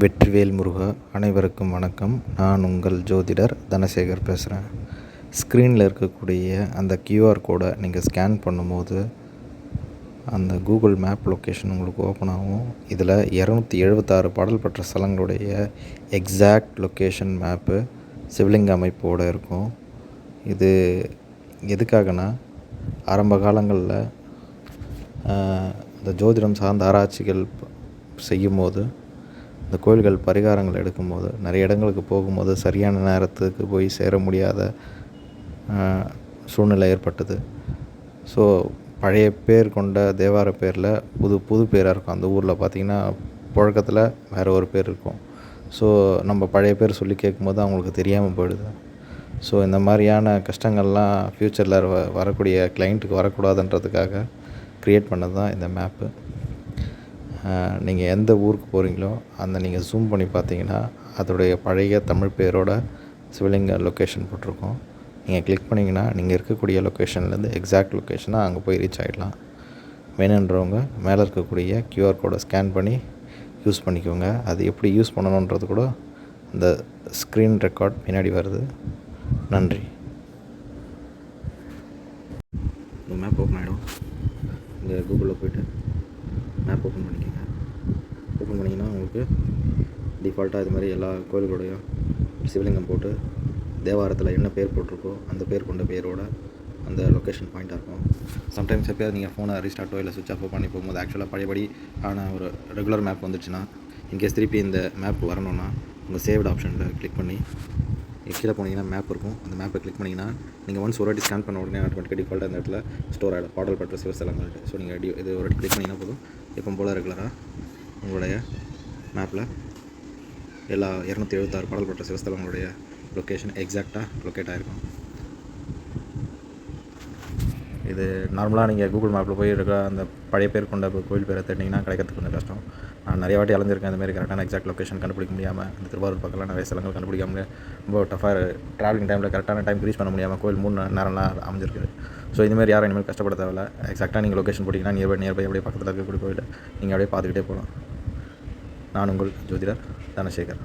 வெற்றிவேல் முருகா அனைவருக்கும் வணக்கம். நான் உங்கள் ஜோதிடர் தனசேகர் பேசுகிறேன் ஸ்க்ரீனில் இருக்கக்கூடிய அந்த கியூஆர் கோடை நீங்கள் ஸ்கேன் பண்ணும்போது அந்த கூகுள் மேப் லொக்கேஷன் உங்களுக்கு ஓப்பன் ஆகும். இதில் இரநூத்தி எழுபத்தாறு பாடல் பெற்ற ஸ்தலங்களுடைய எக்ஸாக்ட் லொக்கேஷன் மேப்பு சிவலிங்க அமைப்போடு இருக்கும். இது எதுக்காகனா ஆரம்ப காலங்களில் இந்த ஜோதிடம் சார்ந்த ஆராய்ச்சிகள் செய்யும்போது இந்த கோயில்கள் பரிகாரங்கள் எடுக்கும்போது நிறைய இடங்களுக்கு போகும்போது சரியான நேரத்துக்கு போய் சேர முடியாத சூழ்நிலை ஏற்பட்டது. ஸோ பழைய பேர் கொண்ட தேவார பேரில் புது புது பேராக இருக்கும். அந்த ஊரில் பார்த்திங்கன்னா புழக்கத்தில் வேறு ஒரு பேர் இருக்கும். ஸோ நம்ம பழைய பேர் சொல்லி கேட்கும்போது அவங்களுக்கு தெரியாமல் போயிடுது. ஸோ இந்த மாதிரியான கஷ்டங்கள்லாம் ஃப்யூச்சரில் வ வரக்கூடிய கிளைண்ட்டுக்கு வரக்கூடாதுன்றதுக்காக க்ரியேட் பண்ணது தான் இந்த மேப்பு நீங்கள் எந்த ஊருக்கு போகிறீங்களோ அந்த நீங்கள் ஜூம் பண்ணி பார்த்தீங்கன்னா அதோடைய பழைய தமிழ் பேரோட சிவலிங்க லொக்கேஷன் போட்டிருக்கோம். நீங்கள் கிளிக் பண்ணிங்கன்னா நீங்கள் இருக்கக்கூடிய லொக்கேஷன்லேருந்து எக்ஸாக்ட் லொக்கேஷனாக அங்கே போய் ரீச் ஆகிடலாம் வேணுன்றவங்க மேலே இருக்கக்கூடிய க்யூஆர் கோடை ஸ்கேன் பண்ணி யூஸ் பண்ணிக்கோங்க. அது எப்படி யூஸ் பண்ணணுன்றது கூட அந்த ஸ்க்ரீன் ரெக்கார்ட் பின்னாடி வருது. நன்றி. இந்த மேப் ஓப்பன் ஆகிடும் இந்த கூகுளில் போய்ட்டு மேப் ஓப்பன் பண்ணிக்கோங்க. ஓப்பன் பண்ணிங்கன்னா உங்களுக்கு டிஃபால்ட்டாக இது மாதிரி எல்லா கோயில்களுடைய சிவலிங்கம் போட்டு தேவாரத்தில் என்ன பேர் போட்டிருக்கோ அந்த பேர் கொண்ட பேரோட அந்த லொக்கேஷன் பாயிண்ட்டாக இருக்கும். சம்டைம்ஸ் எப்போயாவது நீங்கள் ஃபோனை ரீஸ்டார்ட்டோ இல்லை சுவிச் ஆஃபோ பண்ணி போகும்போது ஆக்சுவலாக பழையபடி ஆன ஒரு ரெகுலர் மேப் வந்துச்சுன்னா இன்கேஸ் திருப்பி இந்த மேப் வரணும்னா உங்கள் சேவ்டு ஆப்ஷனில் கிளிக் பண்ணி கீழே போனீங்கன்னா மேப் இருக்கும். அந்த மேப்பை கிளிக் பண்ணிங்கன்னா நீங்கள் ஒன்ஸ் ஒரு வாட்டி ஸ்கேன் பண்ண உடனே ஆட்டோமேட்டிக்காக டிஃபால்ட்டாக அந்த இடத்துல ஸ்டோர் ஆகிடும் பாடல் பெற்ற சிவஸ்தலங்கள்ட்டு ஸோ நீங்கள் அடி இது ஒரு வாட்டி கிளிக் பண்ணிங்கன்னா போதும். எப்போ போல் ரெகுலராக உங்களுடைய மேப்பில் எல்லா இரநூத்தி எழுபத்தாறு பாடல் பெற்ற சிவஸ்தலங்களுடைய லொக்கேஷன் எக்ஸாக்டாக லொக்கேட் ஆகிருக்கும் இது நார்மலாக நீங்கள் கூகுள் மேப்பில் போய் இருக்க அந்த பழைய பேர் கொண்ட கோயில் பேரை தேடினீங்கன்னா கிடைக்கிறதுக்கு கொஞ்சம் கஷ்டம். நான் நிறைய வாட்டி அலைஞ்சிருக்கேன் இந்த மாதிரி கரெக்டான எக்ஸாக்ட் லொக்கேஷன் கண்டுபிடிக்க முடியாமல் இந்த திருவாரூர் பக்கம்லாம் நிறைய ஸ்தலங்கள் கண்டுபிடிக்க முடியாது ரொம்ப டஃபாக ட்ராவலிங் டைமில் கரெக்டான டைம் ரீச் பண்ண முடியாமல் கோயில் மூணு நேரம்லாம் அமைஞ்சிருக்குது ஸோ இதுமாதிரி யாரும் இனிமேல் கஷ்டப்பட தேவையில்ல. எக்ஸாக்டாக நீங்கள் லொக்கேஷன் போட்டிங்கன்னா நியர்பை நியர்பை அப்படியே பக்கத்தில் இருக்கக்கூடிய கோயில் நீங்கள் அப்படியே பார்த்துக்கிட்டே போகலாம். நான் உங்கள் ஜோதிடர் தனசேகர்.